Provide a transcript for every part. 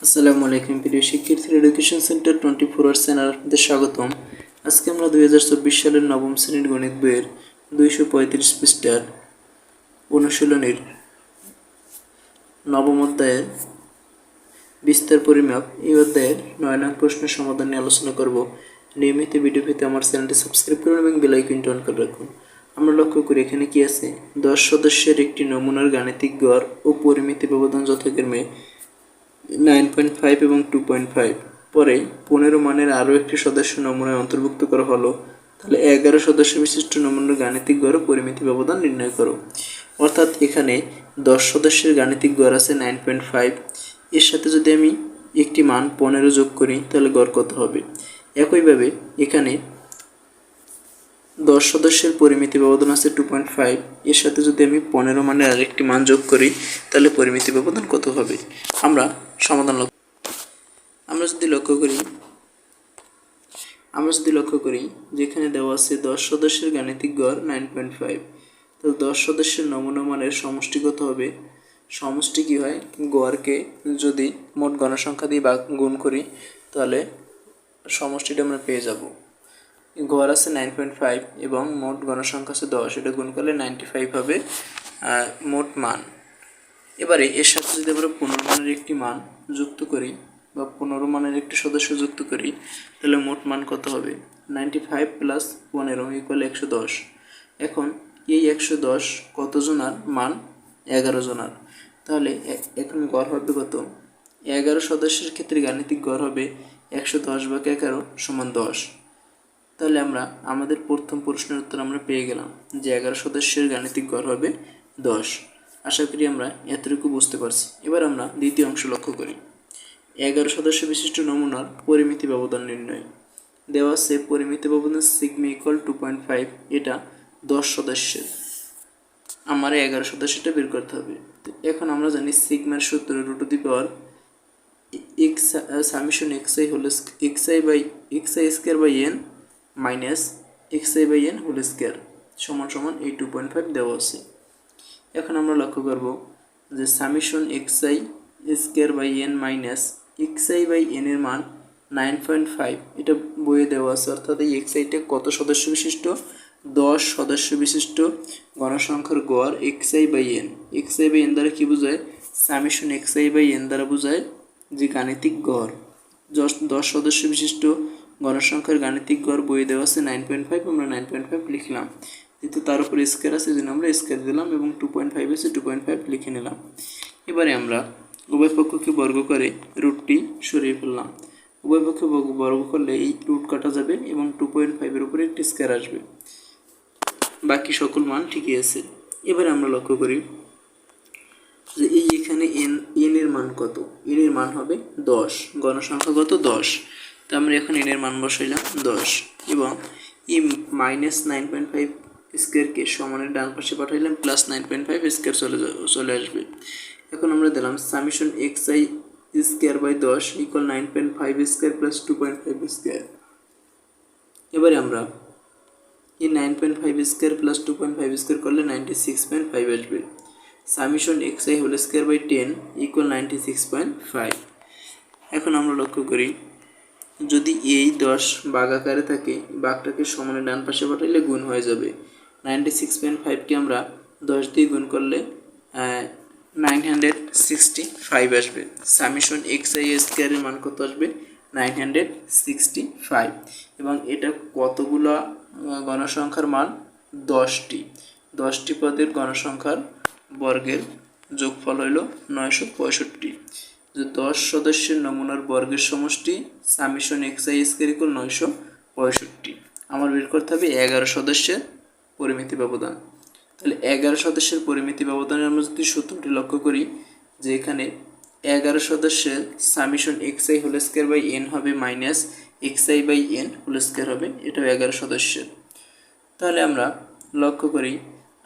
আসসালামু আলাইকুম প্রিয় শিক্ষার্থী education centre twenty four hours channel আপনাদের স্বাগতম। আজকে আমরা দুই হাজার চব্বিশ সালের নবম শ্রেণির গণিত বইয়ের দুইশো পঁয়ত্রিশ পৃষ্ঠার অনুশীলনীর নবম অধ্যায়ের বিস্তার পরিমাপ এই অধ্যায়ের নয় নং প্রশ্নের সমাধান নিয়ে আলোচনা করব। নিয়মিত ভিডিও পেতে আমার চ্যানেলটি সাবস্ক্রাইব করুন এবং বেল আইকনটি অন করে রাখুন। আমরা লক্ষ্য করি এখানে কি আছে? দশ সদস্যের একটি নমুনার গাণিতিক গড় ও পরিমিতি ব্যবধান যথাক্রমে নাইন পয়েন্ট ফাইভ এবং টু পয়েন্ট ফাইভ পরে পনেরো মানের আরও একটি সদস্য নমুনায় অন্তর্ভুক্ত করা হলো। তাহলে এগারো সদস্য বিশিষ্ট নমুনার গাণিতিক গড় পরিমিতি ব্যবধান নির্ণয় করো। অর্থাৎ এখানে দশ সদস্যের গাণিতিক গড় আছে নাইন পয়েন্ট ফাইভ এর সাথে যদি আমি একটি মান পনেরো যোগ করি, তাহলে গড় কত হবে? একইভাবে এখানে দশ সদস্যের পরিমিতি ব্যবধান আছে টু পয়েন্ট ফাইভ এর সাথে যদি আমি পনেরো মানের আরেকটি মান যোগ করি, তাহলে পরিমিতি ব্যবধান কত হবে? আমরা সমাধান লক্ষ্য আমরা যদি লক্ষ্য করি, আমরা যদি লক্ষ্য করি, যেখানে দেওয়া আছে দশ সদস্যের গাণিতিক গড় নাইন পয়েন্ট ফাইভ তো দশ সদস্যের নমুনা মানের সমষ্টি কত হবে? সমষ্টি কী হয়? গড়কে যদি মোট গণসংখ্যা দিয়ে বা গুণ করি, তাহলে সমষ্টিটা আমরা পেয়ে যাব। গড় আছে নাইন পয়েন্ট ফাইভ এবং মোট গণসংখ্যা আছে দশ, এটা গুণ করলে নাইনটি ফাইভ হবে। মোট মান এবারে এর সাথে যদি আমরা পনেরো মানের একটি মান যুক্ত করি বা পনেরো মানের একটি সদস্য যুক্ত করি, তাহলে মোট মান কত হবে? নাইনটি ফাইভ প্লাস পনেরো ইকুয়াল একশো দশ। এখন এই একশো দশ কত জনার মান? এগারো জনার তাহলে এখন গড় হবে কত? এগারো সদস্যের ক্ষেত্রে গাণিতিক গড় হবে একশো দশ ভাগ এগারো সমান দশ। তাহলে আমরা, আমাদের প্রথম প্রশ্নের উত্তর আমরা পেয়ে গেলাম যে এগারো সদস্যের গাণিতিক গড় হবে দশ। আশা করি আমরা এতটুকু বুঝতে পারছি। এবার আমরা দ্বিতীয় অংশ লক্ষ্য করি। এগারো সদস্য বিশিষ্ট নমুনার পরিমিতি ব্যবধান নির্ণয়। দেওয়া আছে পরিমিতি ব্যবধান sigma equal two point five এটা দশ সদস্যের। আমার এগারো সদস্যটা বের করতে হবে। এখন আমরা জানি সিগমার সূত্র root the power x summation x i হল x i by x i square by n minus x i by n whole square সমান সমান এই টু পয়েন্ট ফাইভ দেওয়া আছে। এখন আমরা লক্ষ্য করব যে summation x i square by n minus x i by n এর মান নাইন পয়েন্ট ফাইভ এটা বইয়ে দেওয়া আছে। অর্থাৎ এই এক্স আইটা কত সদস্য বিশিষ্ট? দশ সদস্য বিশিষ্ট গণসংখ্যার গড় x i by n x i by n দ্বারা কী বোঝায়? Summation x i by n দ্বারা বোঝায় যে গাণিতিক গড়। দশ দশ সদস্য বিশিষ্ট গণসংখ্যার গাণিতিক গড় বই দেওয়া আছে। নাইন পয়েন্ট ফাইভ আমরা নাইন পয়েন্ট ফাইভ লিখলাম। যেহেতু তার উপরে স্কোয়ার আছে এই আমরা স্কোয়ার দিলাম এবং টু পয়েন্ট ফাইভ আছে টু পয়েন্ট ফাইভ লিখে নিলাম। এবারে আমরা উভয় পক্ষকে বর্গ করে রুটটি সরিয়ে ফেললাম। উভয় পক্ষে বর্গ বর্গ করলে এই রুট কাটা যাবে এবং টু পয়েন্ট ফাইভের উপরে একটি স্কোয়ার আসবে। বাকি সকল মান ঠিকই আছে। এবারে আমরা লক্ষ্য করি যে এই এখানে এন এন এর মান কত? এন এর মান হবে দশ। গণসংখ্যা কত? দশ। তো আমরা এখন এন এর মান বসাইলাম দশ এবং এই মাইনাস নাইন পয়েন্ট ফাইভ স্কোয়ারকে সমানের ডান পাশে পাঠাইলাম plus nine point five square চলে চলে আসবে। এখন আমরা দিলাম summation x i square by দশ equal nine point five square plus two point five square এবারে আমরা এই nine point five square plus two point five square করলে নাইনটি সিক্স পয়েন্ট ফাইভ আসবে। Summation x i whole square by ten equal ninety six point five এখন আমরা লক্ষ্য করি, যদি এই দশ বাঘ আকারে থাকে বাঘটাকে সমানে ডান পাশে পাঠাইলে গুণ হয়ে যাবে। নাইনটি সিক্স পয়েন্ট ফাইভকে আমরা দশ দিয়ে গুণ করলে নাইন হান্ড্রেড সিক্সটি ফাইভ আসবে। সামিশন এক্স আই স্কোয়ারের মান কত আসবে? নাইন হান্ড্রেড সিক্সটি ফাইভ এবং এটা কতগুলো গণসংখ্যার মান? দশটি। দশটি পদের গণসংখ্যার বর্গের যোগফল হইল নয়শো পঁয়ষট্টি। যে দশ সদস্যের নমুনার বর্গের সমষ্টি summation x i square equal নয়শো পঁয়ষট্টি। আমার বের করতে হবে এগারো সদস্যের পরিমিতি ব্যবধান। তাহলে এগারো সদস্যের পরিমিতি ব্যবধানের আমরা যদি সূত্রটি লক্ষ্য করি, যে এখানে এগারো সদস্যের summation x i whole square by n হবে minus x i by n whole square হবে, এটাও এগারো সদস্যের। তাহলে আমরা লক্ষ্য করি,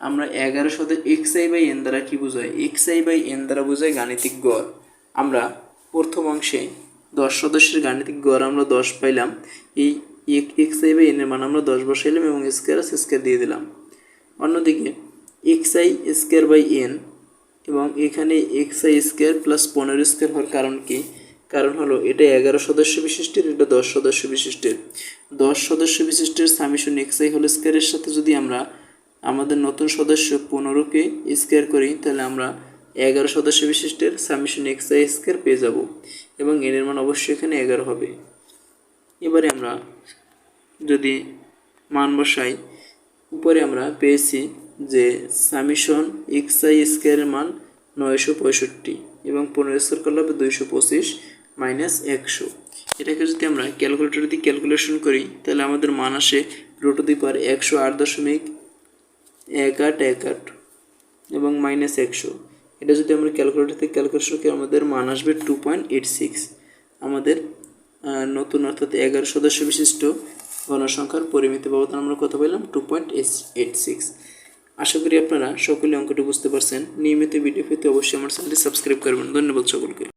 আমরা এগারো সদস্য এক্স আই বাই এন দ্বারা কী বোঝায়? এক্স আই বাই এন দ্বারা বোঝায় গাণিতিক গড়। আমরা প্রথম অংশে দশ সদস্যের গাণিতিক গড় আমরা দশ পাইলাম, এই এক্স আই বাই এনের মান আমরা দশ বসাইলাম এবং স্কোয়ার আছে স্কোয়ার দিয়ে দিলাম। অন্যদিকে x i square by n এবং এখানে এক্স আই স্কোয়ার প্লাস পনেরো স্কোয়ার হওয়ার কারণ কি? কারণ হলো, এটা এগারো সদস্য বিশিষ্টের, এটা দশ সদস্য বিশিষ্টের। দশ সদস্য বিশিষ্টের সামিশন এক্সআই হোল স্কোয়ারের সাথে যদি আমরা আমাদের নতুন সদস্য পনেরোকে স্কোয়ার করি, তাহলে আমরা এগারো সদস্য বিশিষ্টের সামিশন এক্সআই স্কোয়ার পেয়ে যাব। এবং এর মান অবশ্যই এখানে এগারো হবে। এবারে আমরা যদি মান বসাই, উপরে আমরা পেয়েছি যে সামিশন এক্সআই স্কোয়ারের মান নয়শো পঁয়ষট্টি এবং পনেরো স্কোয়ার করলে হবে দুইশো পঁচিশ মাইনাস একশো। এটাকে যদি আমরা ক্যালকুলেটর দিয়ে ক্যালকুলেশন করি, তাহলে আমাদের মান আসে রুট দুই পার একশো আট দশমিক এক আট এক আট এবং মাইনাস একশো। এটা যদি আমরা ক্যালকুলেটর থেকে ক্যালকুলেশন করি, আমাদের মান আসবে টু পয়েন্ট এইট সিক্স আমাদের নতুন অর্থাৎ এগারো সদস্য বিশিষ্ট গণসংখ্যার পরিমিত ব্যবধান আমরা কথা বললাম টু পয়েন্ট এইট সিক্স আশা করি আপনারা সকলে অঙ্কটি বুঝতে পারছেন। নিয়মিত ভিডিও পেতে অবশ্যই আমার চ্যানেলটি সাবস্ক্রাইব করবেন। ধন্যবাদ সকলকে।